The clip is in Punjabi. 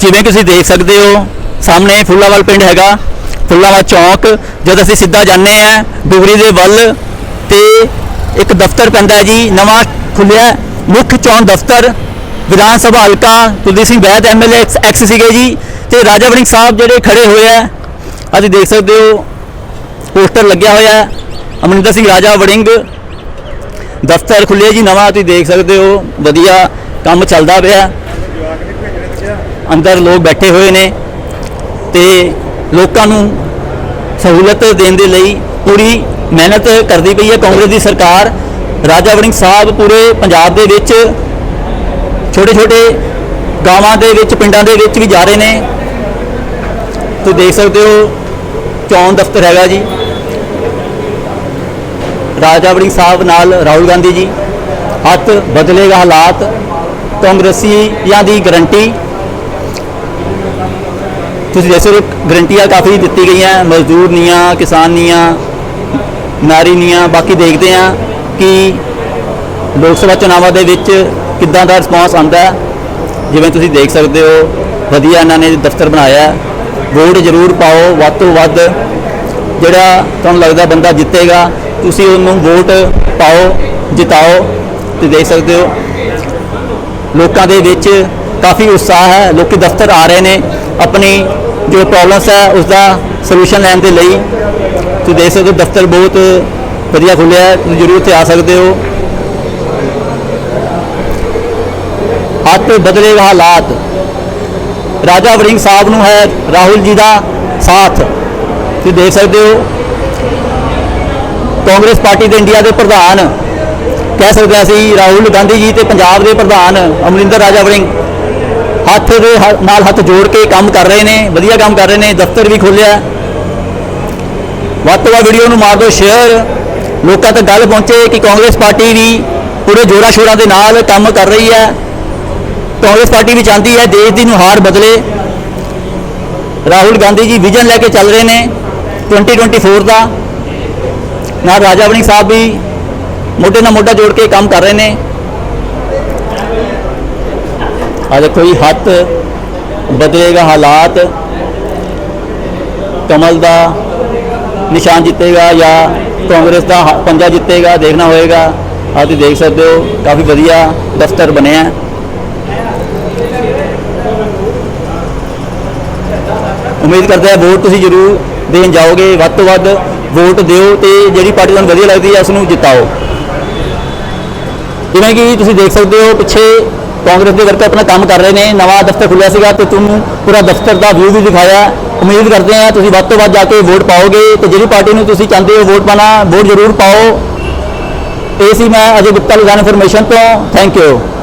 ਜਿਵੇਂ ਕਿ ਤੁਸੀਂ ਦੇਖ ਸਕਦੇ ਹੋ, ਸਾਹਮਣੇ ਫੁੱਲਾਵਾਲ ਪਿੰਡ ਹੈਗਾ, ਫੁੱਲਾਵਾਲ ਚੌਂਕ, ਜਦ ਅਸੀਂ ਸਿੱਧਾ ਜਾਂਦੇ ਆ ਡੁਗਰੀ ਦੇ ਵੱਲ ਤੇ ਇੱਕ ਦਫ਼ਤਰ ਪੈਂਦਾ ਜੀ, ਨਵਾਂ ਖੁੱਲਿਆ ਮੁੱਖ ਚੋਣ ਦਫ਼ਤਰ, ਵਿਧਾਨ ਸਭਾ ਹਲਕਾ ਕੁਲਦੀਪ ਸਿੰਘ ਬੈਦ ਐਮਐਲਏ ਐਕਸ ਸੀਗੇ ਜੀ ਤੇ ਰਾਜਾ ਵੜਿੰਗ ਸਾਹਿਬ ਜਿਹੜੇ ਖੜੇ ਹੋਏ ਆ ਅਸੀਂ ਦੇਖ ਸਕਦੇ ਹੋ, ਪੋਸਟਰ ਲੱਗਿਆ ਹੋਇਆ ਹੈ, ਅਮਰਿੰਦਰ ਸਿੰਘ ਰਾਜਾ ਵੜਿੰਗ, ਦਫ਼ਤਰ ਖੁੱਲਿਆ ਜੀ, ਨਵਾਂ ਤੁਸੀਂ ਦੇਖ ਸਕਦੇ ਹੋ, ਵਧੀਆ ਕੰਮ ਚੱਲਦਾ ਪਿਆ। ਅੰਦਰ ਲੋਕ ਬੈਠੇ ਹੋਏ ਨੇ ਤੇ ਲੋਕਾਂ ਨੂੰ ਸਹੂਲਤ ਦੇਣ ਦੇ ਲਈ ਪੂਰੀ ਮਿਹਨਤ ਕਰਦੀ ਪਈ ਹੈ ਕਾਂਗਰਸ ਦੀ ਸਰਕਾਰ। ਰਾਜਾ ਵੜਿੰਗ ਸਾਹਿਬ ਪੂਰੇ ਪੰਜਾਬ ਦੇ ਵਿੱਚ ਛੋਟੇ ਛੋਟੇ ਗਾਵਾਂ ਦੇ ਵਿੱਚ, ਪਿੰਡਾਂ ਦੇ ਵਿੱਚ ਵੀ ਜਾ ਰਹੇ ਨੇ। ਤੁਸੀਂ ਦੇਖ ਸਕਦੇ ਹੋ, ਚੌਣ ਦਫ਼ਤਰ ਹੈਗਾ ਜੀ। ਰਾਜਾ ਵੜਿੰਗ ਸਾਹਿਬ ਨਾਲ ਰਾਹੁਲ ਗਾਂਧੀ ਜੀ। ਹੱਥ ਬਦਲੇਗਾ ਹਾਲਾਤ ਕਾਂਗਰਸੀਆਂ ਦੀ ਗਰੰਟੀ। ਤੁਸੀਂ ਦੇਖ ਸਕਦੇ ਗਰੰਟੀਆਂ ਕਾਫੀ ਦਿੱਤੀ ਗਈਆਂ, ਮਜ਼ਦੂਰ ਨੀਆਂ ਕਿਸਾਨ ਨੀਆਂ ਨਾਰੀ ਨੀਆਂ ਬਾਕੀ ਦੇਖਦੇ ਆ ਕਿ ਲੋਕ ਸਭਾ ਚੁਣਾਵਾਂ ਦੇ ਵਿੱਚ ਕਿੱਦਾਂ ਦਾ ਰਿਸਪਾਂਸ ਆਉਂਦਾ ਜਿਵੇਂ ਤੁਸੀਂ ਦੇਖ ਸਕਦੇ ਹੋ, ਵਧੀਆ ਇਹਨਾਂ ਨੇ ਦਫ਼ਤਰ ਬਣਾਇਆ ਵੋਟ ਜ਼ਰੂਰ ਪਾਓ, ਵੱਧ ਤੋਂ ਵੱਧ ਜਿਹੜਾ ਤੁਹਾਨੂੰ ਲੱਗਦਾ ਬੰਦਾ ਜਿੱਤੇਗਾ, ਤੁਸੀਂ ਉਹਨੂੰ ਵੋਟ ਪਾਓ, ਜਿਤਾਓ ਤੇ ਦੇਖ ਸਕਦੇ ਹੋ। ਲੋਕਾਂ ਦੇ ਵਿੱਚ ਕਾਫੀ ਉਤਸ਼ਾਹ ਹੈ, ਲੋਕੀ ਦਫ਼ਤਰ ਆ ਰਹੇ ਨੇ। ਆਪਣੀ ਜੋ ਪ੍ਰੋਬਲਮਸ ਹੈ ਉਸ ਦਾ ਸੋਲੂਸ਼ਨ ਲੈਣ ਦੇ ਲਈ ਤੁਸੀਂ ਦੇਖ ਸਕਦੇ ਹੋ, ਦਫ਼ਤਰ ਬਹੁਤ ਵਧੀਆ ਖੁੱਲਿਆ ਹੈ, ਤੁਸੀਂ ਜ਼ਰੂਰ ਇੱਥੇ ਆ ਸਕਦੇ ਹੋ। ਹੱਥ ਬਦਲੇਗਾ ਹਾਲਾਤ। ਰਾਜਾ ਵਰਿੰਗ ਸਾਹਿਬ ਨੂੰ ਹੈ, ਰਾਹੁਲ ਜੀ ਦਾ ਸਾਥ। ਤੁਸੀਂ ਦੇਖ ਸਕਦੇ ਹੋ, ਕਾਂਗਰਸ ਪਾਰਟੀ ਦੇ ਇੰਡੀਆ ਦੇ ਪ੍ਰਧਾਨ। ਕਹਿ ਸਕਦੇ ਹਾਂ ਅਸੀਂ ਰਾਹੁਲ ਗਾਂਧੀ ਜੀ ਤੇ ਪੰਜਾਬ ਦੇ ਪ੍ਰਧਾਨ ਅਮਰਿੰਦਰ ਰਾਜਾ ਵਰਿੰਗ ਹੱਥ ਦੇ ਹ- ਨਾਲ ਹੱਥ ਜੋੜ ਕੇ ਕੰਮ ਕਰ ਰਹੇ ਨੇ, ਵਧੀਆ ਕੰਮ ਕਰ ਰਹੇ ਨੇ, ਦਫ਼ਤਰ ਵੀ ਖੋਲਿਆ ਵੱਧ ਤੋਂ ਵੱਧ ਵੀਡੀਓ ਨੂੰ ਮਾਰ ਦਿਓ ਸ਼ੇਅਰ ਲੋਕਾਂ ਤੱਕ ਗੱਲ ਪਹੁੰਚੇ ਕਿ ਕਾਂਗਰਸ ਪਾਰਟੀ ਵੀ ਪੂਰੇ ਜੋਰਾਂ ਸ਼ੋਰਾਂ ਦੇ ਨਾਲ ਕੰਮ ਕਰ ਰਹੀ ਹੈ। ਕਾਂਗਰਸ ਪਾਰਟੀ ਵੀ ਚਾਹੁੰਦੀ ਹੈ ਦੇਸ਼ ਦੀ ਨੁਹਾਰ ਬਦਲੇ। ਰਾਹੁਲ ਗਾਂਧੀ ਜੀ ਵਿਜ਼ਨ ਲੈ ਕੇ ਚੱਲ ਰਹੇ ਨੇ 2024 ਦਾ। ਨਾਲ ਰਾਜਾ ਬਣੀ ਸਾਹਿਬ ਵੀ ਮੋਢੇ ਨਾਲ ਮੋਢਾ ਜੋੜ ਕੇ ਕੰਮ ਕਰ ਰਹੇ ਨੇ। ਆ ਦੇਖੋ ਜੀ ਹੱਥ ਬਦਲੇਗਾ ਹਾਲਾਤ, ਕਮਲ ਦਾ ਨਿਸ਼ਾਨ ਜਿੱਤੇਗਾ ਜਾਂ ਕਾਂਗਰਸ ਦਾ ਪੰਜਾ ਜਿੱਤੇਗਾ, ਦੇਖਣਾ ਹੋਏਗਾ। ਆਹ ਤੁਸੀਂ ਦੇਖ ਸਕਦੇ ਹੋ, ਕਾਫੀ ਵਧੀਆ ਦਫ਼ਤਰ ਬਣਿਆ ਉਮੀਦ ਕਰਦੇ ਹਾਂ ਵੋਟ ਤੁਸੀਂ ਜ਼ਰੂਰ ਦੇਣ ਜਾਓਗੇ। ਵੱਧ ਤੋਂ ਵੱਧ ਵੋਟ ਦਿਓ ਤੇ ਜਿਹੜੀ ਪਾਰਟੀ ਤੁਹਾਨੂੰ ਵਧੀਆ ਲੱਗਦੀ ਹੈ ਉਸ ਨੂੰ ਜਿਤਾਓ। ਜਿਵੇਂ ਕਿ ਤੁਸੀਂ ਦੇਖ ਸਕਦੇ ਹੋ, ਪਿੱਛੇ ਕਾਂਗਰਸ ਦੇ ਵਰਕਰ ਆਪਣਾ ਕੰਮ ਕਰ ਰਹੇ ਨੇ, ਨਵਾਂ ਦਫ਼ਤਰ ਖੁੱਲਿਆ ਸੀਗਾ ਤੇ ਤੁਹਾਨੂੰ ਪੂਰਾ ਦਫ਼ਤਰ ਦਾ ਵਿਊ ਵੀ ਦਿਖਾਇਆ। ਉਮੀਦ ਕਰਦੇ ਹਾਂ ਤੁਸੀਂ ਵੱਧ ਤੋਂ ਵੱਧ ਜਾ ਕੇ ਵੋਟ ਪਾਓਗੇ ਤੇ ਜਿਹੜੀ ਪਾਰਟੀ ਨੂੰ ਤੁਸੀਂ ਚਾਹੁੰਦੇ ਹੋ ਵੋਟ ਪਾਣਾ ਵੋਟ ਜ਼ਰੂਰ ਪਾਓ। ਇਹ ਸੀ ਮੈਂ ਅਜੇ ਗੁਪਤਾ ਲੁਧਿਆਣਾ ਇਨਫੋਰਮੇਸ਼ਨ ਤੋਂ। Thank you